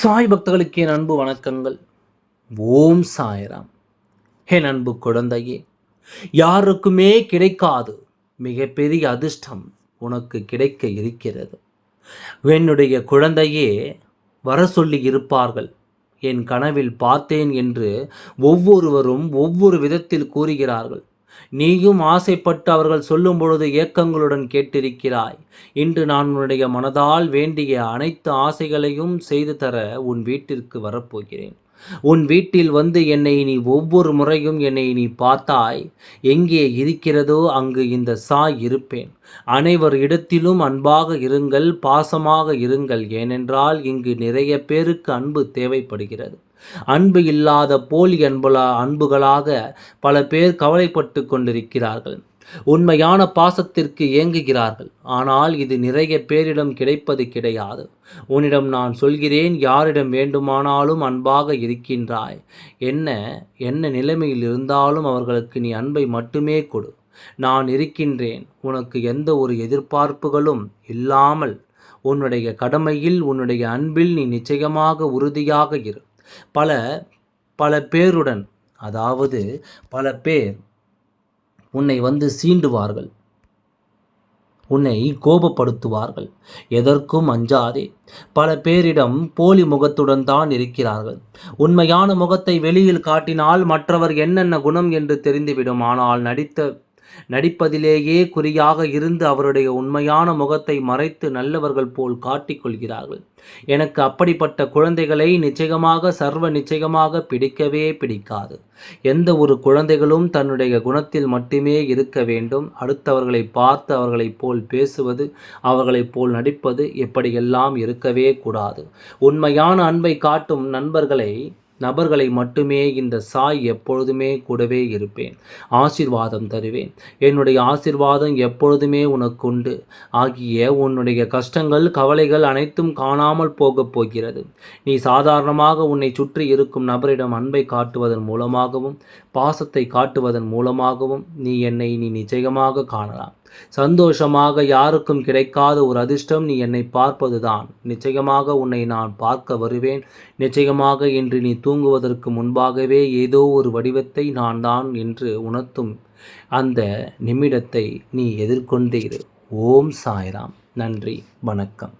சாய் பக்தர்களுக்கு என் அன்பு வணக்கங்கள். ஓம் சாய்ராம். என் அன்பு குழந்தையே யாருக்குமே கிடைக்காது மிகப்பெரிய அதிர்ஷ்டம் உனக்கு கிடைக்க இருக்கிறது. என்னுடைய குழந்தையே வர சொல்லி இருப்பார்கள். என் கனவில் பார்த்தேன் என்று ஒவ்வொருவரும் ஒவ்வொரு விதத்தில் கூறுகிறார்கள். நீயும் ஆசைப்பட்டு அவர்கள் சொல்லும் பொழுது ஏக்கங்களுடன் கேட்டிருக்கிறாய். இன்று நான் உன்னுடைய மனதால் வேண்டிய அனைத்து ஆசைகளையும் செய்து தர உன் வீட்டிற்கு வரப்போகிறேன். உன் வீட்டில் வந்து என்னை நீ ஒவ்வொரு முறையும் என்னை நீ பார்த்தாய். எங்கே இருக்கிறதோ அங்கு இந்த சாய் இருப்பேன். அனைவர் இடத்திலும் அன்பாக இருங்கள் பாசமாக இருங்கள். ஏனென்றால் இங்கு நிறைய பேருக்கு அன்பு தேவைப்படுகிறது. அன்பு இல்லாத போலி அன்புலா அன்புகளாக பல பேர் கவலைப்பட்டு கொண்டிருக்கிறார்கள். உண்மையான பாசத்திற்கு ஏங்குகிறார்கள். ஆனால் இது நிறைய பேரிடம் கிடைப்பது கிடையாது. உன்னிடம் நான் சொல்கிறேன் யாரிடம் வேண்டுமானாலும் அன்பாக இருக்கின்றாய். என்ன என்ன நிலைமையில் இருந்தாலும் அவர்களுக்கு நீ அன்பை மட்டுமே கொடு. நான் இருக்கின்றேன். உனக்கு எந்த ஒரு எதிர்பார்ப்புகளும் இல்லாமல் உன்னுடைய கடமையில் உன்னுடைய அன்பில் நீ நிச்சயமாக உறுதியாக இரு. பல பல பேருடன் அதாவது பல பேர் உன்னை வந்து சீண்டுவார்கள். உன்னை கோபப்படுத்துவார்கள். எதற்கும் அஞ்சாதே. பல பேரிடம் போலி முகத்துடன் தான் இருக்கிறார்கள். உண்மையான முகத்தை வெளியில் காட்டினால் மற்றவர் என்னென்ன குணம் என்று தெரிந்துவிடும். ஆனால் நடித்த நடிப்பதிலேயே குறியாக இருந்து அவருடைய உண்மையான முகத்தை மறைத்து நல்லவர்கள் போல் காட்டிக்கொள்கிறார்கள். எனக்கு அப்படிப்பட்ட குழந்தைகளை நிச்சயமாக சர்வ நிச்சயமாக பிடிக்கவே பிடிக்காது. எந்த ஒரு குழந்தைகளும் தன்னுடைய குணத்தில் மட்டுமே இருக்க வேண்டும். அடுத்தவர்களை பார்த்து அவர்களைப் போல் பேசுவது அவர்களைப் போல் நடிப்பது எப்படியெல்லாம் இருக்கவே கூடாது. உண்மையான அன்பை காட்டும் நண்பர்களை நபர்களை மட்டுமே இந்த சாய் எப்பொழுதுமே கூடவே இருப்பேன். ஆசிர்வாதம் தருவேன். என்னுடைய ஆசிர்வாதம் எப்பொழுதுமே உனக்குண்டு. ஆகிய உன்னுடைய கஷ்டங்கள் கவலைகள் அனைத்தும் காணாமல் போகப் போகிறது. நீ சாதாரணமாக உன்னை சுற்றி இருக்கும் நபரிடம் அன்பை காட்டுவதன் மூலமாகவும் பாசத்தை காட்டுவதன் மூலமாகவும் நீ என்னை நீ நிச்சயமாக காணலாம். சந்தோஷமாக யாருக்கும் கிடைக்காத ஒரு அதிர்ஷ்டம் நீ என்னை பார்ப்பதுதான். நிச்சயமாக உன்னை நான் பார்க்க வருவேன். நிச்சயமாக இன்று நீ தூங்குவதற்கு முன்பாகவே ஏதோ ஒரு வடிவத்தை நான் தான் என்று உணர்த்தும் அந்த நிமிடத்தை நீ எதிர்கொண்டீர் ஓம் சாய்ராம். நன்றி. வணக்கம்.